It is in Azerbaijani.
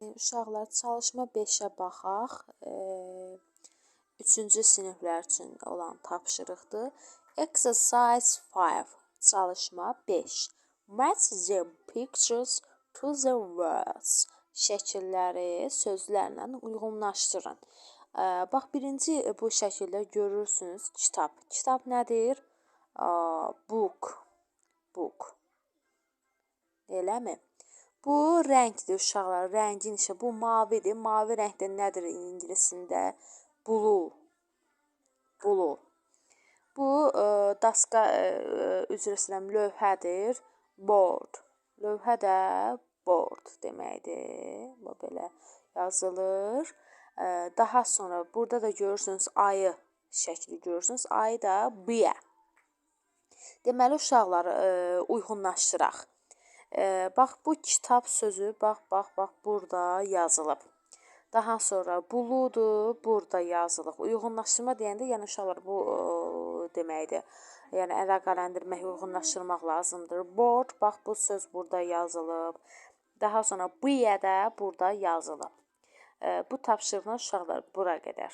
Uşaqlar, çalışma 5-ə baxaq. 3-cü siniflər üçün olan tapşırıqdır. Exercise 5. Çalışma 5. Match the pictures to the words. Şəkilləri sözlərlə uyğunlaşdırın. Bax, birinci bu şəkildə görürsünüz kitab. Kitab nədir? Book. Book. Eləmi? Bu rəngdir uşaqlar, rəngin işi. Bu mavidir. Mavi rəngdə nədir ingiliscində? Blue. Blue. Bu ə, e, daska ə, e, üzr istəyirəm, lövhədir. Board. Lövhə də board deməkdir. Bu belə yazılır. Ə, e, daha sonra burada da görürsünüz ayı şəkli görürsünüz. Ayı da B. Deməli uşaqlar ə, uyğunlaşdıraq. E, bax bu kitab sözü bax bax bax burada yazılıb. Daha sonra buludur, burada yazılıb. Uyğunlaşdırma deyəndə, yəni uşaqlar bu ə, deməkdir. Yəni əlaqələndirmək, uyğunlaşdırmaq lazımdır. Board, bax bu söz burada yazılıb. Daha sonra bu də burada yazılıb. Bu tapşırığın uşaqlar bura qədər.